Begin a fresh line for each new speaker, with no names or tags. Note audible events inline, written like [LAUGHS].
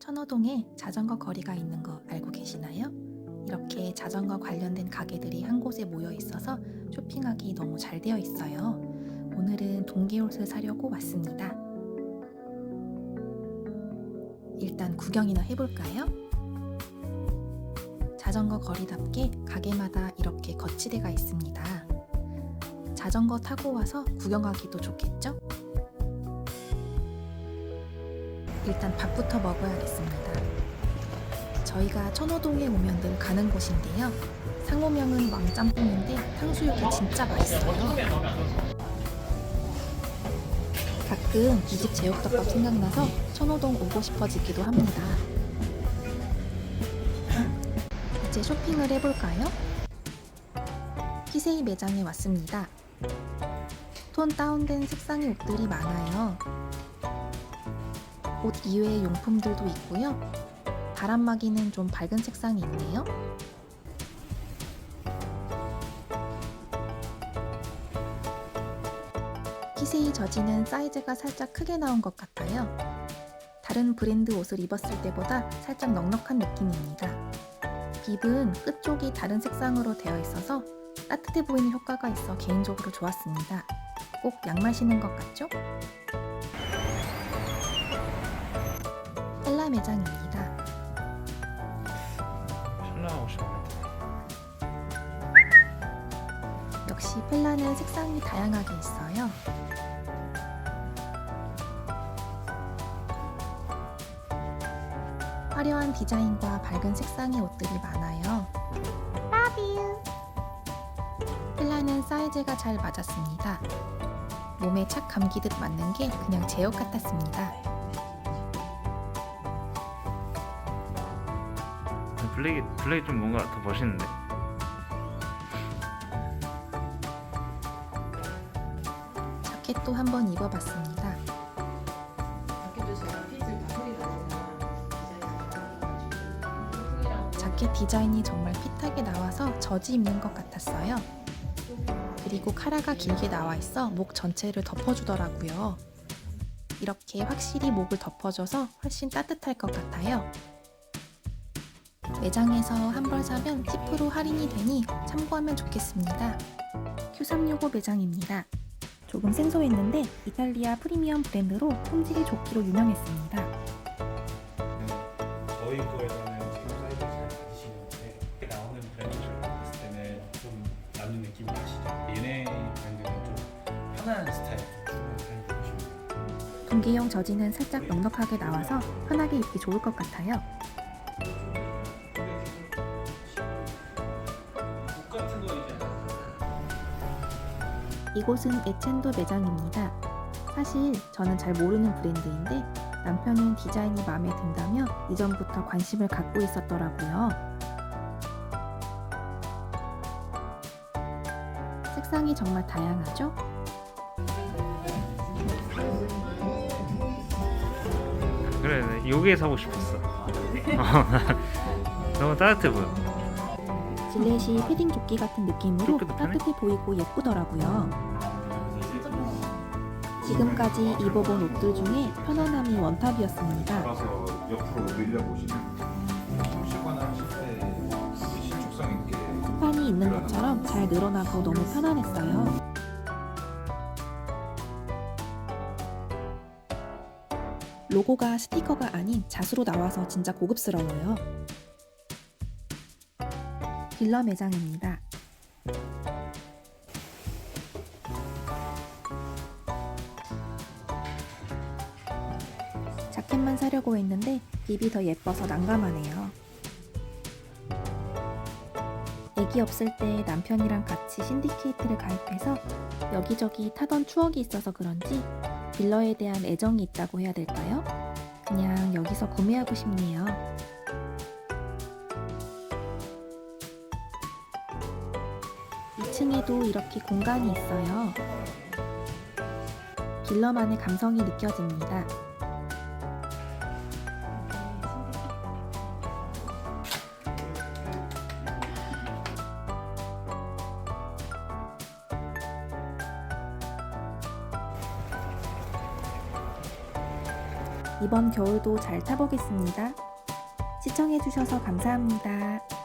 천호동에 자전거 거리가 있는 거 알고 계시나요? 이렇게 자전거 관련된 가게들이 한 곳에 모여 있어서 쇼핑하기 너무 잘 되어 있어요. 오늘은 동계옷을 사려고 왔습니다. 일단 구경이나 해볼까요? 자전거 거리답게 가게마다 이렇게 거치대가 있습니다. 자전거 타고 와서 구경하기도 좋겠죠? 일단 밥부터 먹어야겠습니다. 저희가 천호동에 오면 늘 가는 곳인데요. 상호명은 왕짬뽕인데 탕수육이 진짜 맛있어요. 가끔 이 집 제육덮밥 생각나서 천호동 오고 싶어지기도 합니다. 이제 쇼핑을 해볼까요? 피세이 매장에 왔습니다. 톤 다운된 색상의 옷들이 많아요. 옷 이외의 용품들도 있고요. 바람막이는 좀 밝은 색상이 있네요. 피세이 저지는 사이즈가 살짝 크게 나온 것 같아요. 다른 브랜드 옷을 입었을 때보다 살짝 넉넉한 느낌입니다. 빕은 끝쪽이 다른 색상으로 되어 있어서 따뜻해 보이는 효과가 있어 개인적으로 좋았습니다. 꼭 양말 신는 것 같죠? 매장입니다.
신랑하고 싶은데
역시 펠라는 색상이 다양하게 있어요. 화려한 디자인과 밝은 색상의 옷들이 많아요. 펠라는 사이즈가 잘 맞았습니다. 몸에 착 감기듯 맞는 게 그냥 제 옷 같았습니다.
블랙이 블랙이 좀 뭔가 더 멋있는데
자켓도 한번 입어봤습니다. 자켓 디자인이 정말 핏하게 나와서 저지 입는 것 같았어요. 그리고 카라가 길게 나와 있어 목 전체를 덮어주더라고요. 이렇게 확실히 목을 덮어줘서 훨씬 따뜻할 것 같아요. 매장에서 한 벌 사면 10% 할인이 되니 참고하면 좋겠습니다. Q365 매장입니다. 조금 생소했는데 이탈리아 프리미엄 브랜드로 품질이 좋기로 유명했습니다.
저희 거에서는 지금 사이즈를 잘 맞으시는데 나오는 브랜드를 봤을 때는 좀 남는 느낌이 나시죠? 얘네 브랜드는 좀 편안한 스타일 편이 보시면
동계용 저지는 살짝 넉넉하게 나와서 편하게 입기 좋을 것 같아요. 이곳은 에첸도 매장입니다. 사실 저는 잘 모르는 브랜드인데 남편은 디자인이 마음에 든다며 이전부터 관심을 갖고 있었더라고요. 색상이 정말 다양하죠?
그래 네, 요게 사고 싶었어 [LAUGHS] 너무 따뜻해 보여
질렛이 패딩 조끼 같은 느낌으로? 따뜻해 보이고 예쁘더라고요. 지금까지 입어본 옷들 중에 편안함이 원탑이었습니다.
옆으로 밀려 보시면 쉬거나 하실 때 신축성 있게
판이 있는 것처럼 잘 늘어나고 너무 편안했어요. 로고가 스티커가 아닌 자수로 나와서 진짜 고급스러워요. 딜러 매장입니다. 자켓만 사려고 했는데 립이 더 예뻐서 난감하네요. 애기 없을 때 남편이랑 같이 신디케이트를 가입해서 여기저기 타던 추억이 있어서 그런지 딜러에 대한 애정이 있다고 해야 될까요? 그냥 여기서 구매하고 싶네요. 이층에도 이렇게 공간이 있어요. 딜러만의 감성이 느껴집니다. 이번 겨울도 잘 타보겠습니다. 시청해주셔서 감사합니다.